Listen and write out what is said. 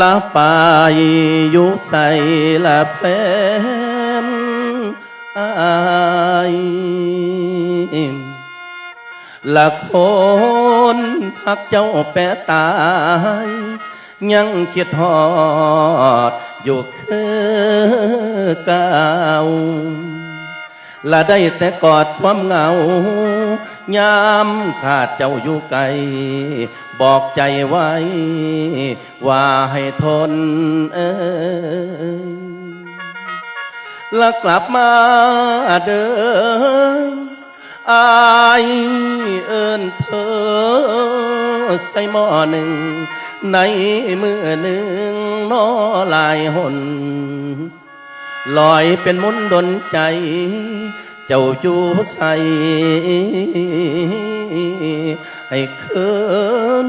ละปอยู่ใส่ละแฟนอายละคนหักเจ้าแปรตาย ยังคิดฮอด อยู่คือเก่าละได้แต่กอดความเหงา ยามขาดเจ้าอยู่ไกล บอกใจไว้ ว่าให้ทนเอ้ยและกลับมาเดิมอายเอินเธอ ใส่หม้อหนึ่ง ในมือหนึ่งนอลายหนลอยเป็นมุนดนใจ เจ้าอยู่ใส่ให้คืน